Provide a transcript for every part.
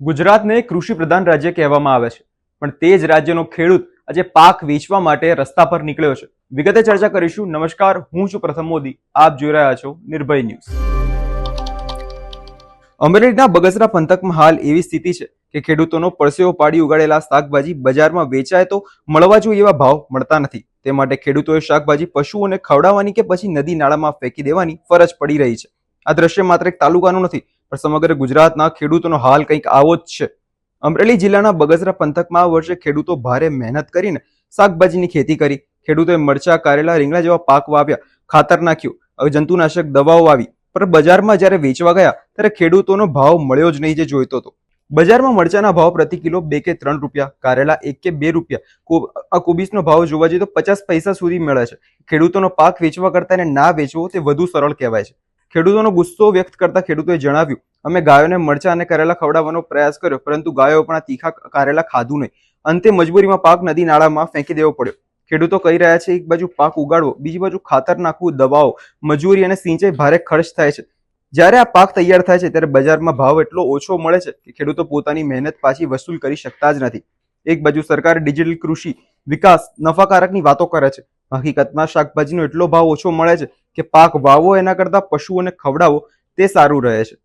ગુજરાતને કૃષિ પ્રધાન રાજ્ય કહેવામાં આવે છે. પણ તે જ રાજ્યનો ખેડૂત આજે પાક વેચવા માટે રસ્તા પર નીકળ્યો છે. વિગતે ચર્ચા કરીશું. નમસ્કાર, હું છું પ્રથમ મોદી. આપ જોઈ રહ્યા છો નિર્ભય ન્યૂઝ. અમરેલીના બગસરા પંથકમાં હાલ એવી સ્થિતિ છે કે ખેડૂતોનો પરસેવો પાડી ઉગાડેલા શાકભાજી બજારમાં વેચાય તો મળવા જોઈએ એવા ભાવ મળતા નથી. તે માટે ખેડૂતોએ શાકભાજી પશુઓને ખવડાવવાની કે પછી નદી નાળામાં ફેંકી દેવાની ફરજ પડી રહી છે. આ દ્રશ્ય માત્ર એક તાલુકાનું નથી પણ સમગ્ર ગુજરાતના ખેડૂતોનો હાલ કંઈક આવો જ છે. અમરેલી જિલ્લાના બગસરા પંથકમાં આ વર્ષે ખેડૂતો ભારે મહેનત કરીને શાકભાજીની ખેતી કરી. ખેડૂતોએ મરચા, કારેલા, રીંગણા જેવા પાક વાવ્યા, ખાતર નાખ્યું જંતુનાશક દવાઓ આવી પણ બજારમાં જ્યારે વેચવા ગયા, ત્યારે ખેડૂતોનો ભાવ મળ્યો જ નહીં જે જોઈતો હતો. બજારમાં મરચાના ભાવ પ્રતિ કિલો બે કે ત્રણ રૂપિયા, કારેલા એક કે બે રૂપિયા. આ કોબીજનો ભાવ જોવા જઈએ તો પચાસ પૈસા સુધી મળે છે. ખેડૂતોનો પાક વેચવા કરતા એને ના વેચવો તે વધુ સરળ કહેવાય છે. ખેડૂતોનો ગુસ્સો વ્યક્ત કરતા ખેડૂતોએ જણાવ્યું, અમે ગાયોને મરચા અને કરેલા ખવડાવવાનો પ્રયાસ કર્યો, પરંતુ ગાયો પણ આ તીખા કારેલા ખાધું નહીં. અંતે મજબૂરીમાં પાક નદી નાળામાં ફેંકી દેવો પડ્યો. ખેડૂતો કહી રહ્યા છે, એક બાજુ પાક ઉગાડવો, બીજી બાજુ ખાતર નાખવું દવાઓ મજૂરી અને સિંચાઈ ભારે ખર્ચ થાય છે. જ્યારે આ પાક તૈયાર થાય છે, ત્યારે બજારમાં ભાવ એટલો ઓછો મળે છે કે ખેડૂતો પોતાની મહેનત પાછી વસૂલ કરી શકતા જ નથી. એક બાજુ સરકાર ડિજિટલ કૃષિ વિકાસ નફાકારકની વાતો કરે છે હકીકતમાં શાકભાજીનો એટલો ભાવ ઓછો મળે છે કે પાક વાવો એના કરતાં પશુઓને ખવડાવો તે સારું રહે છે.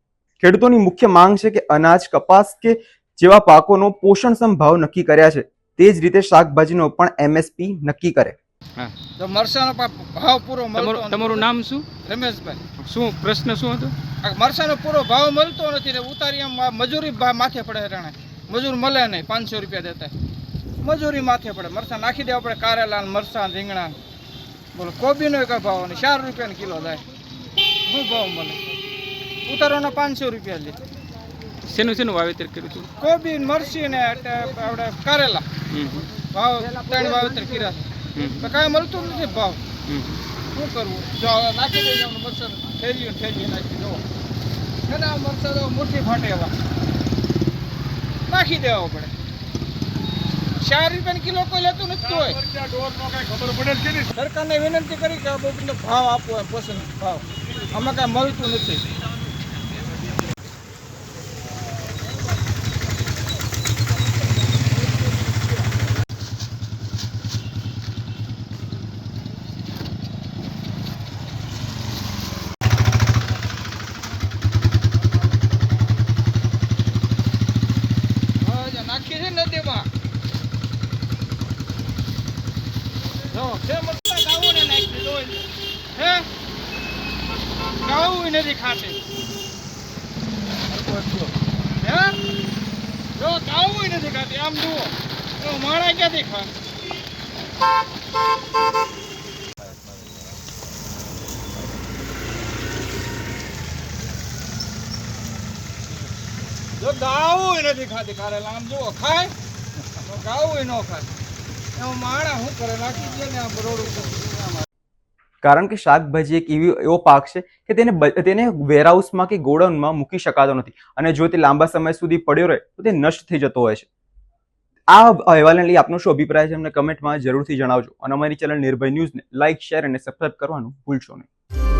ખેડૂતોની મુખ્ય માંગ છે કે અનાજ કપાસ કે જેવા પાકોનો પોષણક્ષમ ભાવ નક્કી કર્યા છે. તે જ રીતે શાકભાજીનો પણ એમએસપી નક્કી કરે. તો મરસાનો ભાવ પૂરો મળતો તમારું તમારું નામ શું? રમેશભાઈ. શું પ્રશ્ન શું હતો? મરસાનો પૂરો ભાવ મળતો નથી ને ઉતારી એમ મજૂરી માથે પડે હેરાણે. મજૂર મળે નહીં પાંચસો રૂપિયા દેતા. મજૂરી માથે પડે. મરસા નાખી દેવા પડે. કારેલા ને મરસા રીંગણા ને. બોલો કોબીનો કઈ ભાવ નહીં ચાર રૂપિયા કિલો થાય. શું ભાવ મળે? ઉતારવાના પાંચસો રૂપિયા લે. શેનું શેનું વાવેતર કર્યું હતું? કોબી ને મરસી ને આપણે કારેલા ભાવ ત્રણ વાવેતર કર્યા તો કાંઈ મળતું નથી ભાવ. શું કરવું? જો નાખી દઈએ મરચાં ઠેરીઓ ને ઠેરીઓ નાખી દો એના મરચાં મુઠ્ઠી ફાટે એવા નાખી દેવા પડે. ચાર રૂપિયા કિલો કોઈ લેતું નથી હોય સરકારને વિનંતી કરી કે આ ભાવ આપવો એમ પસંદ ભાવ. આમાં કાંઈ મળતું નથી. નાખી છે નદીમાં. ગાવું નથી ખાતી. હે? જો ગાવું નથી ખાતી, આમ જુઓ. તો ક્યાંથી ખા જો ગાવું નથી ખાતી કારેલા આમ જુઓ, ખાય? ગાવું ન ખાય. કારણ કે શાકભાજી એક એવી એવો પાક છે કે તેને તેને વેરહાઉસમાં કે ગોડાઉનમાં મૂકી શકાતો નથી. અને જો તે લાંબા સમય સુધી પડ્યો રહે, તો તે નષ્ટ થઈ જતો હોય છે. આ અહેવાલને લઈ આપનો શું અભિપ્રાય છે? અમને કમેન્ટમાં જરૂરથી જણાવજો. અને અમારી ચેનલ નિર્ભય ન્યૂઝને લાઇક શેર અને સબસ્ક્રાઇબ કરવાનું ભૂલશો નહીં.